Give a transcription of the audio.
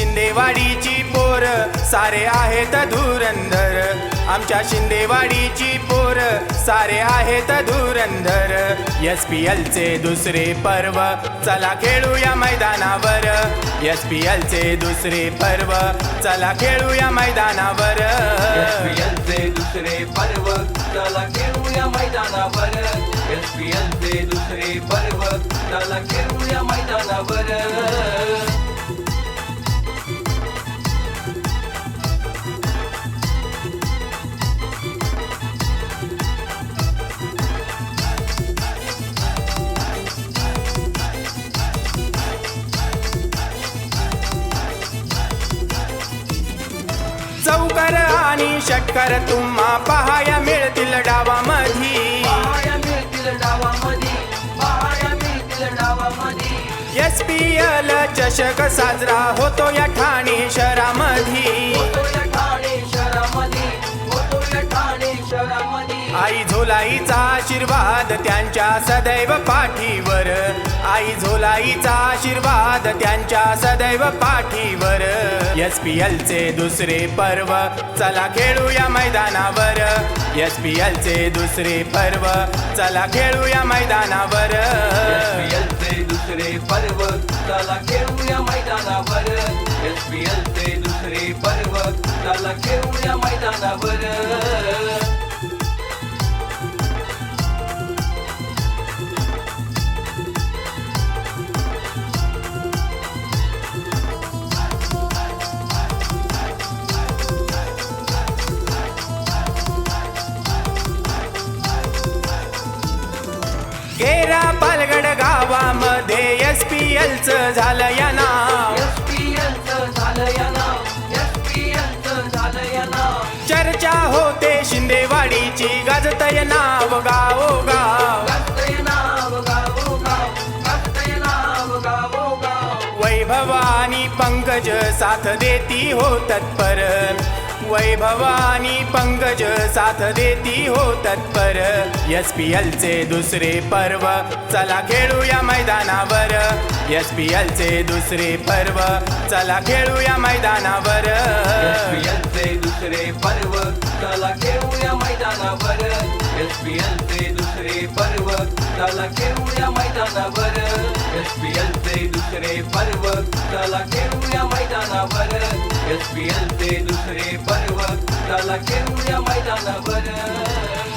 शिंदेवाडीची पोर सारे आहेत धुरंधर. आमच्या शिंदेवाडीची पोर सारे आहेत धुरंधर. एस पी एलचे दुसरे पर्व चला खेळूया मैदानावर. एस पी एलचे दुसरे पर्व चला खेळूया मैदानावर. एसपीएल दुसरे पर्व चला खेळूया मैदानावर. एस पी एलचे दुसरे पर्व चला खेळूया मैदानावर. चौकर आणि षटकर तुम्हा पहाया मिळतील डावामधी. पहाया मिळतील डावामध्ये पहाया मिळतील डावामध्ये एस पी एल चषक साजरा होतो या आई झोलाईचा आशीर्वाद त्यांच्या सदैव पाठीवर. आई झोलाईचा आशीर्वाद त्यांच्या सदैव पाठीवर. एस पी एलचे दुसरे पर्व चला खेळूया मैदानावर. एस पी एलचे दुसरे पर्व चला खेळूया मैदानावर. दुसरे पर्व चला खेळूया मैदानावर. एसपीएल चे दुसरे पर्व चला खेळूया मैदानावर. केरा पालगड गावामध्ये एस पी एलचं झालं या नाव. चर्चा होते शिंदेवाडीची गाजतय नाव गाव गाव. वैभवानी पंकज साथ देती हो तत्पर. वैभवानी पंकज साथ देती हो तत्पर. एस पी एलचे दुसरे पर्व. चला खेळूया मैदानावर. एस पी एलचे दुसरे पर्व. चला खेळूया मैदानावर. एसपीएल दुसरे पर्व. चला खेळूया मैदानावर. एस पी एलचे दुसरे पर्व. चला खेळूया मैदानावर. एस पी एलचे दुसरे पर्व. चला खेळूया मैदानावर. एस पी एल ते दुसरे पर्व त्याला घेऊया मैदानावर.